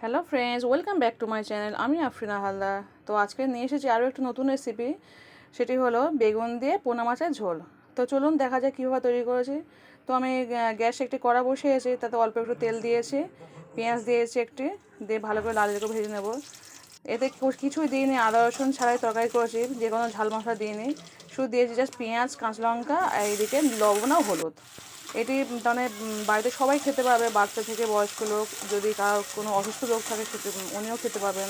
Hello friends welcome back to my channel আমি আফরিনা হালদার। তো আজকে নিয়ে এসেছি আরও একটু নতুন রেসিপি সেটি হলো বেগুন দিয়ে পোনা মাছের ঝোল। তো চলুন দেখা যায় কীভাবে তৈরি করেছি। তো আমি গ্যাসে একটি কড়া বসিয়েছি, তাতে অল্প একটু তেল দিয়েছি, পেঁয়াজ দিয়েছি একটি, দিয়ে ভালো করে লাল করে ভেজে নেব। এতে কিছুই দিইনি, আদা, রসুন ছাড়াই তরকারি করেছি, যে কোনো ঝাল মশলা দিইনি। শুধু দিয়েছি জাস্ট পেঁয়াজ, কাঁচা লঙ্কা, আর এইদিকে লবণ হলুদ। এটি মানে বাড়িতে সবাই খেতে পারবে, বাচ্চা থেকে বয়স্ক লোক, যদি কারও কোনো অসুস্থ লোক থাকে খেতে উনিও খেতে পারবেন।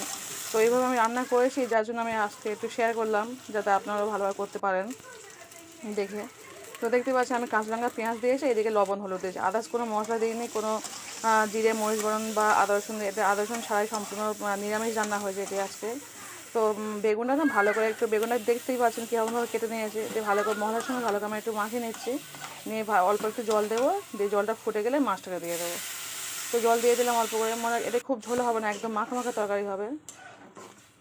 তো এইভাবে আমি রান্না করেছি, যার জন্য আমি আজকে একটু শেয়ার করলাম, যাতে আপনারাও ভালোভাবে করতে পারেন দেখে। তো দেখতে পাচ্ছি আমি কাঁচা লঙ্কা পেঁয়াজ দিয়েছি, এদিকে লবণ, হলুদ দিয়েছি। আদার্স কোনো মশলা দিইনি, কোনো জিরে, মরিচ বরণ বা আদা রসুন এতে আদা রসুন ছাড়াই সম্পূর্ণ নিরামিষ রান্না হয়েছে এটি আজকে। তো বেগুনটা না ভালো করে একটু, বেগুনটা দেখতেই পাচ্ছেন কীরকমভাবে কেটে নিয়েছে। দিয়ে ভালো করে মশলার সঙ্গে ভালো করে আমি একটু মাখিয়ে নিচ্ছি। নিয়ে অল্প একটু জল দেবো, দিয়ে জলটা ফুটে গেলে মাছটাকে দিয়ে দেবো। তো জল দিয়ে দিলাম অল্প করে, মনে এটা খুব ঝোল হবে না, একদম মাখা মাখা তরকারি হবে।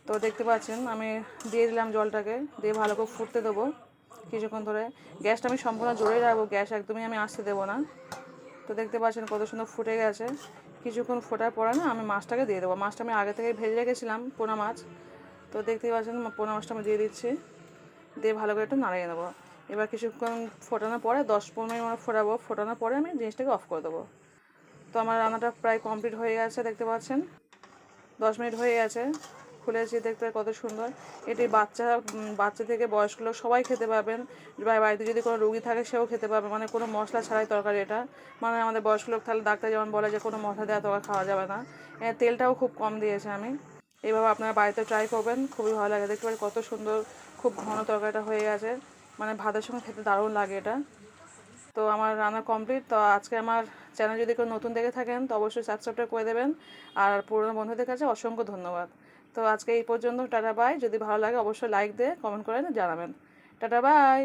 তো দেখতে পাচ্ছেন, আমি দিয়ে দিলাম জলটাকে, দিয়ে ভালো করে ফুটতে দেবো কিছুক্ষণ ধরে। গ্যাসটা আমি সম্পূর্ণ জোরেই রাখব, গ্যাস একদমই আমি আসতে দেবো না। তো দেখতে পাচ্ছেন কত সুন্দর ফুটে গেছে। কিছুক্ষণ ফোটার পরে না আমি মাছটাকে দিয়ে দেবো। মাছটা আমি আগে থেকে ভেজে রেখেছিলাম পোনা মাছ। তো দেখতেই পাচ্ছেন, পোনা মাছটা আমি দিয়ে দিচ্ছি। দিয়ে ভালো করে একটু নাড়িয়ে নেব। এবার কিছুক্ষণ ফোটানোর পরে, দশ পনেরো মিনিট মতো ফোটাবো। ফোটানোর পরে আমি জিনিসটাকে অফ করে দেবো। তো আমার রান্নাটা প্রায় কমপ্লিট হয়ে গেছে, দেখতে পাচ্ছেন? দশ মিনিট হয়ে গেছে। খুলেছি, দেখতে কত সুন্দর। এটি বাচ্চা বাচ্চা থেকে বয়স্ক লোক সবাই খেতে পারবেন বা বাড়িতে যদি কোনো রুগী থাকে, সেও খেতে পারবে মানে কোনো মশলা ছাড়াই তরকারি এটা। মানে আমাদের বয়স্ক লোক তাহলে ডাক্তার যেমন বলে যে, কোনো মশলা দেওয়া তরকারি খাওয়া যাবে না। তেলটাও খুব কম দিয়েছে আমি। এইভাবে আপনারা বাড়িতে ট্রাই করবেন, খুবই ভালো লাগে। দেখতে পারি কত সুন্দর, খুব ঘন তরকারিটা হয়ে গেছে। মানে ভাতের সঙ্গে খেতে দারুণ লাগে এটা। তো আমার রান্না কমপ্লিট তো আজকে আমার চ্যানেল যদি কেউ নতুন দেখে থাকেন, তো অবশ্যই সাবস্ক্রাইবটা করে দেবেন। আর পুরনো বন্ধুদের কাছে অসংখ্য ধন্যবাদ। তো আজকে এই পর্যন্ত, টাটা বাই যদি ভালো লাগে, অবশ্যই লাইক দিয়ে কমেন্ট করেন জানাবেন। Tata bye